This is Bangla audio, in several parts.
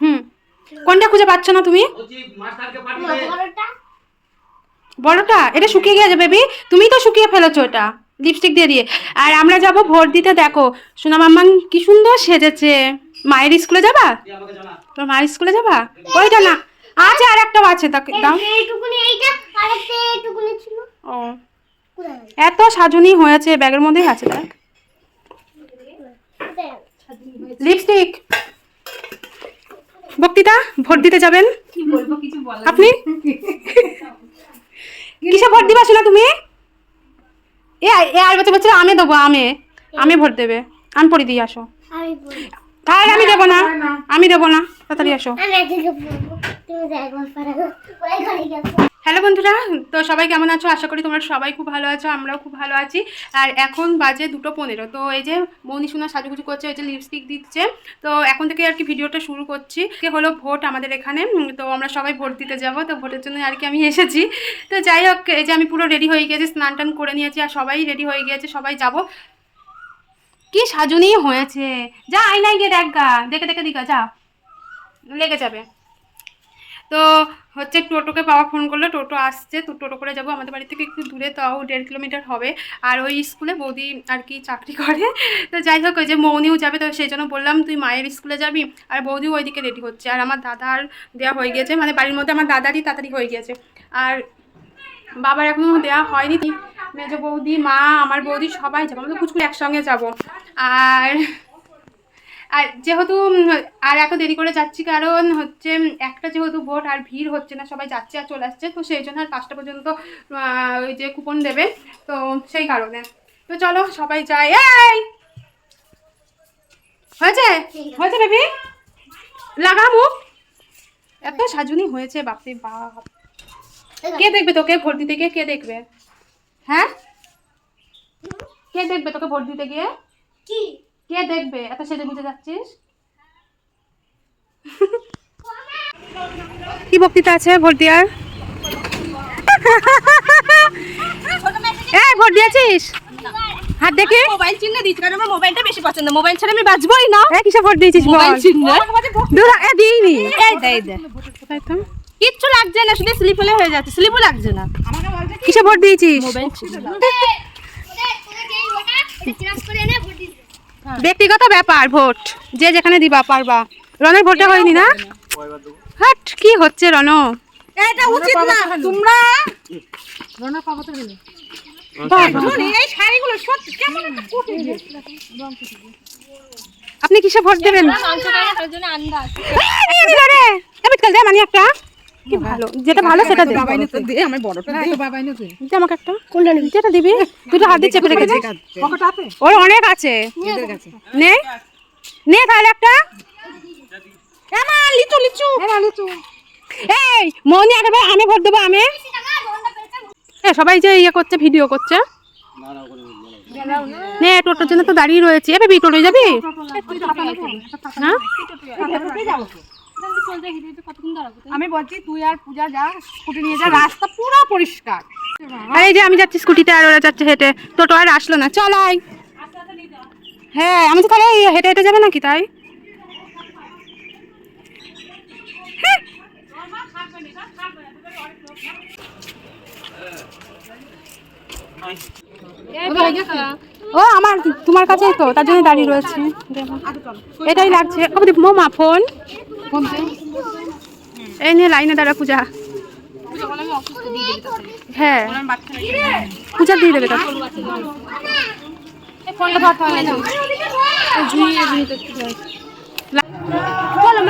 হুম। কোনটা খুঁজে পাচ্ছ না তুমি? বড়টা? এটা শুকিয়ে গেছে বেবি তুমি তো শুকিয়ে ফেলেছো এটা। লিপস্টিক দিয়ে দিয়ে। আর আমরা যাব ভোট দিতে দেখো। সোনা মাম্মান কি সুন্দর সেজেছে। মায়ের স্কুলে যাবা? তোর মায়ের স্কুলে যাবা? ওইটা না। আছে আর একটা আছে তাকে দাও। এইটুকুনি এইটা আর এইটুকুনি ছিল। ও। কোথায়? এত সাজুনি হয়েছে ব্যাগের মধ্যেই আছে দেখ। লিপস্টিক বক্তৃতা ভোট দিতে যাবেন? আপনি? কিসে ভোট দিবা শোনা তুমি? এ এ আর বছর বছর আমি দেবো আমি। আমি ভোট দেবে। আমি পড়ি দিয়ে আসো। আমি তাহলে আমি দেবো না। আমি দেবো না। তাড়াতাড়ি আসো। ওই হ্যালো বন্ধুরা, তো সবাই কেমন আছো? আশা করি তোমরা সবাই খুব ভালো আছো, আমরাও খুব ভালো আছি। আর এখন বাজে দুটো পনেরো, তো এই যে মৌনি সোনা সাজুগুজু করছে, এই যে লিপস্টিক দিচ্ছে। তো এখন থেকে আর কি ভিডিওটা শুরু করছি। কে হলো ভোট আমাদের এখানে তো আমরা সবাই ভোট দিতে যাব, তো ভোটের জন্য আর কি আমি এসেছি। তো যাই হোক, এই যে আমি পুরো রেডি হয়ে গিয়েছি, স্নান টান করে নিয়েছি, আর সবাই রেডি হয়ে গিয়েছে, সবাই যাব। কি সাজুনি হয়েছে? যা আয়নায় গিয়ে দেখ গা, দেখে দেখে দিকা যা। লেগে যাবে। তো হচ্ছে টোটোকে পাওয়া ফোন করল, টোটো আসছে, তো টোটো করে যাব। আমাদের বাড়ি থেকে একটু দূরে, তাও দেড় কিলোমিটার হবে। আর ওই স্কুলে বৌদি আর কি চাকরি করে। তো যাই হোক, ওই যে মৌনিও যাবে, তো সেই জন্য বললাম, তুই মায়ের স্কুলে যাবি? আর বৌদিও ওইদিকে রেডি হচ্ছে। আর আমার দাদার দেওয়া হয়ে গেছে মানে বাড়ির মধ্যে আমার দাদারই তাড়াতাড়ি হয়ে গেছে আর বাবার এখনও দেওয়া হয়নি। মেজ বৌদি, মা, আমার বৌদি সবাই যাব। আমরা কুচকুচ একসঙ্গে যাব। আর আর যেহেতু আর এত দেরি করে যাচ্ছি, কারণ হচ্ছে একটা যেহেতু ভোট আর ভিড় হচ্ছে না, সবাই যাচ্ছে আর চলে আসছে, তো সেই জন্য আর পাঁচটা পর্যন্ত ওই যে কুপন দেবে, তো সেই কারণে। তো চলো, সবাই যাই এই! হয়েছে? হয়েছে বেবি লাগা মুখ! এত সাজুনি হয়েছে, বাপরে বাপ। কে দেখবে তোকে ভোট দিতে গিয়ে? কে দেখবে? হ্যাঁ? কে দেখবে তোকে ভোট দিতে গিয়ে? কি? কে দেখবে এত সেজে গুজে যাচ্ছিস কি বক্তৃতা আছে ভোট দেওয়ার এই ভোট দিয়েছিস হাত দেখে মোবাইল চিহ্ন দিচ্ছি কারণ আমার মোবাইলটা বেশি পছন্দ মোবাইল ছাড়া আমি বাঁচবই না এ কিসে ভোট দিয়েছিস মোবাইল চিহ্ন দূর এ দিইনি এই দে এই দে কিচ্ছু লাগছে না শুধু স্লিপ হলে হয়ে যাচ্ছে স্লিপও লাগছে না কিসে ভোট দিয়েছিস মোবাইল চিহ্ন ব্যক্তিগত ব্যাপার ভোট। যে যেখানে দিবা পারবা। রনের ভোটটা হয়নি না? হাট কি হচ্ছে রন এটা উচিত না তোমরা শুনি, এই শাড়িগুলো সত্যি কেমন একটা কুটে আপনি কিসে ভোট দেবেন? মানে একটা। কি ভালো? যেটা ভালো সেটা দে। দে আমার বড়টা দে দে আমাকে একটা। কোনটা যেটা দিবি? তুই তো হাত দিয়ে চেপে রেখেছিস ওর অনেক আছে। নে। নে তাহলে একটা। আমার লিচু লিচু। লিচু। এই মনি আগের আমি ভোট দেবো আমি। এ সবাই যে ইয়ে করছে ভিডিও করছে। নে টোটোর জন্য তো দাঁড়িয়ে রয়েছে। এ বেবি টোটোয় যাবি? না আমি বলছি তুই আর পূজা যা স্কুটি নিয়ে যা রাস্তা পুরো পরিষ্কার। আর এই যে আমি যাচ্ছি স্কুটিতে আর ওরা যাচ্ছে হেঁটে। টোটো আর আসলো না চল আয়। হ্যাঁ আমি তো তাহলে হেঁটে হেঁটে যাবে নাকি তাই? হ্যাঁ। ও আমার তোমার কাছেই তো তার জন্য দাঁড়িয়ে রয়েছে। এটাই লাগছে। ও মোমা ফোন। এই নিয়ে লাইনে দাঁড়া পূজা। হ্যাঁ। পূজা দিয়ে দেবে তাকে। চলো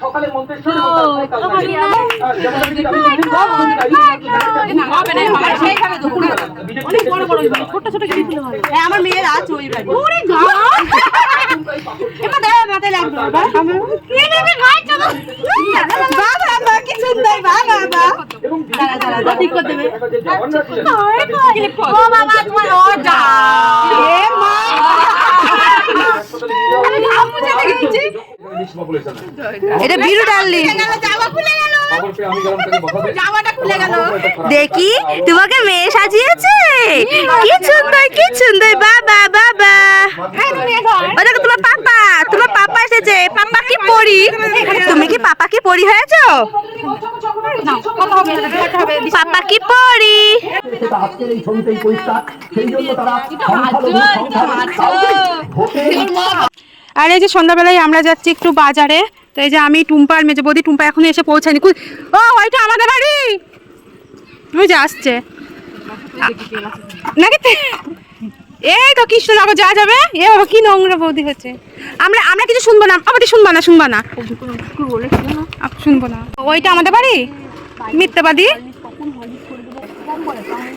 সকালে বড় ছোট ছোট হ্যাঁ আমার মেয়ের আছে ওই বাড়ি এবার দাঁড়া মাথায় লাগবে বাবা বাবা বাবা কি সুন্দর বাবা বা দাঁড়া দাঁড়া ঠিক করে দেবে ও বাবা তোমার লজ্জা এ মা আমি ঘাম মুছে দেখেছি এটা বিরু ডাললি জামা খুলে গেল। জামাটা খুলে গেল। দেখি তোমাকে মেয়ে সাজিয়েছে। কি সুন্দর কি সুন্দর। বাবা বাবা দেখো তোমার পাপা তোমার পাপা এসেছে। পাপা কি পড়ি তুমি কি পাপা কি পড়ি হয়েছো? পাপা কি পড়ি সেই জন্য তারা আর এই যে সন্ধ্যাবেলায় আমরা যাচ্ছি একটু বাজারে, তো এই যে আমি টুম্পা আর মেজে বৌদি, টুম্পা এখনও এসে পৌঁছায়নি। ও, ওইটা আমাদের বাড়ি! ওই যে আসছে। নাকি এই তো কৃষ্ণনগর যাওয়া যাবে। এ বাবা, কি নোংরা বৌদি হচ্ছে। আমরা আমরা কিছু শুনব না। আমাদের শুনব না শুনব না। শুনব না। ওইটা আমাদের বাড়ি? মিথ্যাবাদী।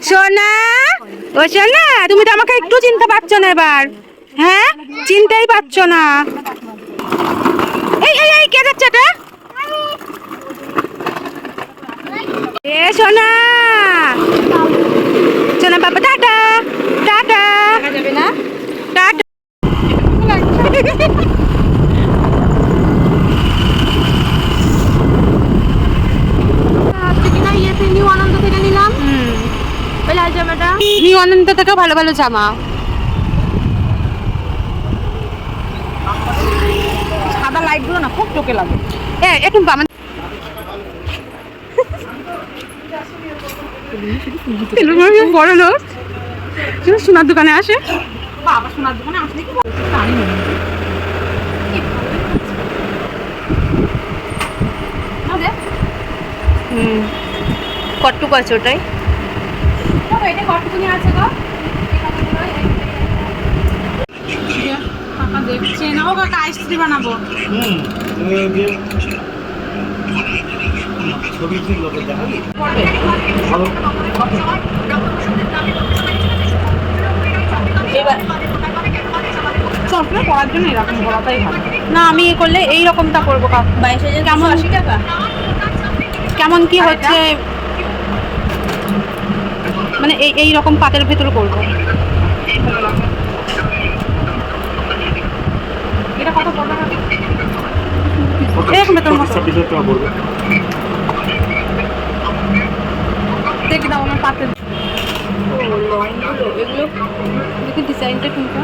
সোনা, ও সোনা, তুমি তো আমাকে একটু চিনতে পারছ না এবার। হ্যাঁ? চিনতেই পারছ না। এই এই এই কে যাচ্ছে এটা? এ সোনা। সোনা বাবা টাটা টাটা। যাবে না? টাটা। নিউ আনন্দ থেকে নিলাম। নিউ থেকেও ভালো ভালো জামা। সাদা না খুব চোখে লাগে। এ একটু আমার বড় লোক। সোনার দোকানে আসে। বাবা সোনার দোকানে আসলে কি হুম। কটটুকু আছে ওটাই। এটা কতটুকুনি আছে গো। ও কাকা আইসক্রিম বানাবো। পড়ার জন্য এরকম ভালো। না আমি এ করলে এই রকমটা করব কাকু বাইশ হাজার কেমন আশি টাকা। কেমন কি হচ্ছে? মানে এই এই রকম পাতের ভেতর করব। এটা কত পড়বে এরকম ভেতর মতো। দেখি দাও আমার পাতে দেখি ডিজাইনটা কিন্তু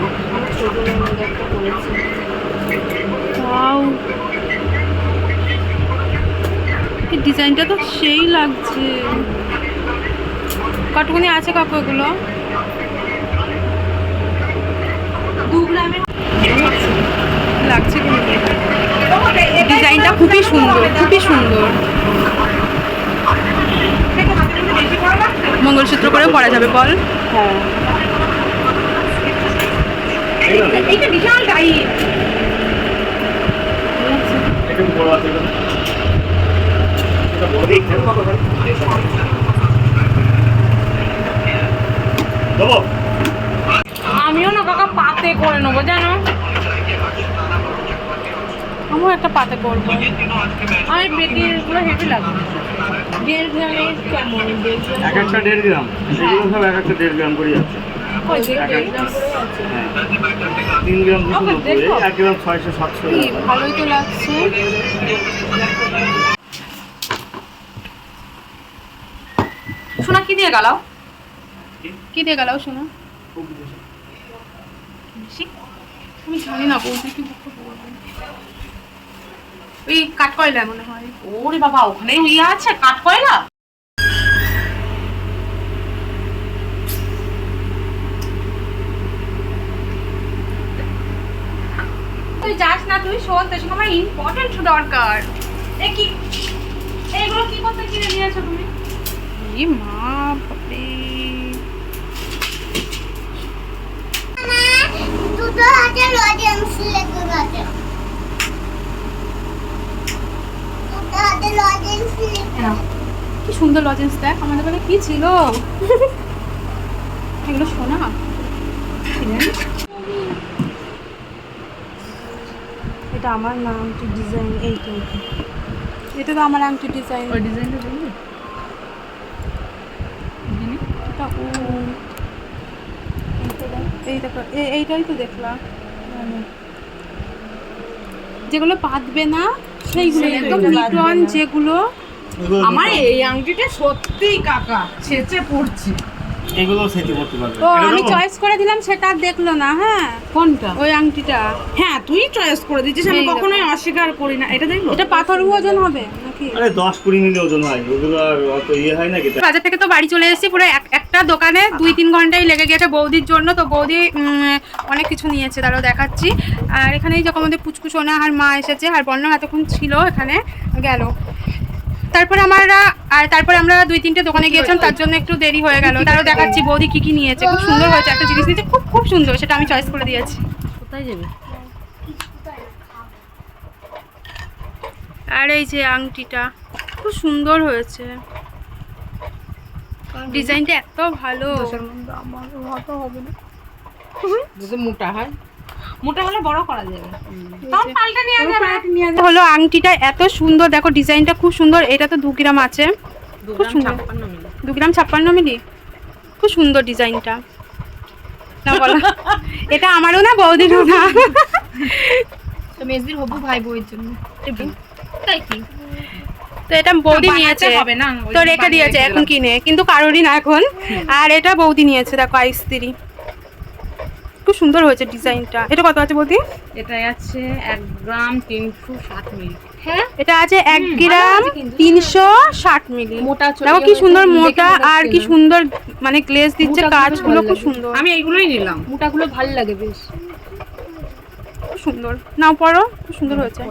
এই ডিজাইনটা তো সেই লাগছে। কতগুনি আছে কাকু এগুলো দু গ্রামে লাগছে ডিজাইনটা খুবই সুন্দর খুবই সুন্দর। মঙ্গলসূত্র করে পরা যাবে বল। হ্যাঁ। এইটা বিশাল টাইট আমিও না কাকা পাতে করে নেব জানো? আমিও একটা পাতে করব। আমি বেটিগুলো হেভি লাগে দেড় গ্রামে কেমন? এক একটা দেড় গ্রাম। এগুলো সব এক একটা দেড় গ্রাম করে যাচ্ছে। হ্যাঁ। তিন গ্রাম দুশো। এক গ্রাম ছয়শো সাতশো কি ভালোই তো লাগছে। শোনা কি দিয়ে গেলাও? কি? দিয়ে গেল শোনো আমি জানি না বলতে কি। ওই কাট কয়লা মনে হয়। ওরে বাবা, ওখানে ইয়ে আছে কাঠ কয়লা তুই যাস না, তুই শোন, তোর সঙ্গে আমার ইম্পর্টেন্ট দরকার। এ কি? এইগুলো কি করতে কিনে নিয়েছো তুমি? ই মা, বাপরে। দুটো লজেন্স লেগে গেছে দুটো হাতে লজেন্স লেগে কি সুন্দর লজেন্স দেখ আমাদের বেলা কি ছিল? এগুলো শোনা এটা আমার নাম ডিজাইন এই তো এটা তো আমার আংটি ডিজাইন ওই ডিজাইনটা দেখবি এটা ও এই দেখো এ- এইটাই তো দেখলাম। যেগুলো পাতবে না সেইগুলো একদম বাঁধবে লিটন না। যেগুলো আমার এই আংটিটা সত্যিই কাকা ছেঁচে পড়ছে। এগুলো সেটি করতে পারবে। ও আমি চয়েস করে দিলাম সেটা আর দেখল না হ্যাঁ। কোনটা? ওই আংটিটা। হ্যাঁ তুই চয়েস করে দিচ্ছিস আমি কখনোই অস্বীকার করি না। এটা দেখব এটা পাথর ওজন হবে নাকি? আরে দশ কুড়ি মিলি ওজন হয় ওগুলো আর অত ইয়ে হয় নাকি বাজার থেকে তো বাড়ি চলে এসেছি পুরো এক- একটা দোকানে দুই তিন ঘন্টাই লেগে গেছে বৌদির জন্য তো বৌদি অনেক কিছু নিয়েছে তারও দেখাচ্ছি। আর এখানে এই যখন আমাদের পুচকু সোনা আর মা এসেছে আর বর্ণম এতক্ষণ ছিল এখানে গেল। তারপরে আমরা আর তারপরে আমরা দুই তিনটে দোকানে গিয়েছিলাম তার জন্য একটু দেরি হয়ে গেল। তারও দেখাচ্ছি বৌদি কি কি নিয়েছে খুব সুন্দর হয়েছে একটা জিনিস নিয়েছে খুব খুব সুন্দর সেটা আমি চয়েস করে দিয়েছি। কোথায় যাবে? আর এই যে আংটিটা খুব সুন্দর হয়েছে। ডিজাইনটা এত ভালো। যদি মোটা হয়। মোটা হলে বড় করা যাবে। তখন পাল্টা নিয়ে যাবে। হলো আংটিটা এত সুন্দর দেখো ডিজাইনটা খুব সুন্দর। এটা তো দু গ্রাম আছে। খুব সুন্দর। দু গ্রাম ছাপ্পান্ন মিলি? খুব সুন্দর ডিজাইনটা। না বলো এটা আমারও না বৌদিরও না। তো মেজদির হবু ভাই বইয়ের জন্য। তাই কি? তো এটা বৌদি নিয়েছে। হবে না, ওই তো রেখে দিয়েছে এখন কিনে। কিন্তু কারোরই না এখন। আর এটা বৌদি নিয়েছে দেখো আইস্ত্রি খুব সুন্দর হয়েছে ডিজাইনটা। এটা কত আছে বৌদি? এটা আছে এক গ্রাম তিনশো ষাট মিলি। হ্যাঁ? এটা আছে এক গ্রাম তিনশো ষাট মিলি। মোটা দেখো কি সুন্দর মোটা আর কি সুন্দর মানে গ্লেজ দিচ্ছে কাজগুলো খুব সুন্দর। আমি এইগুলোই নিলাম। মোটাগুলো ভালো লাগে বেশ। খুব সুন্দর। নাও পড়ো। খুব সুন্দর হয়েছে।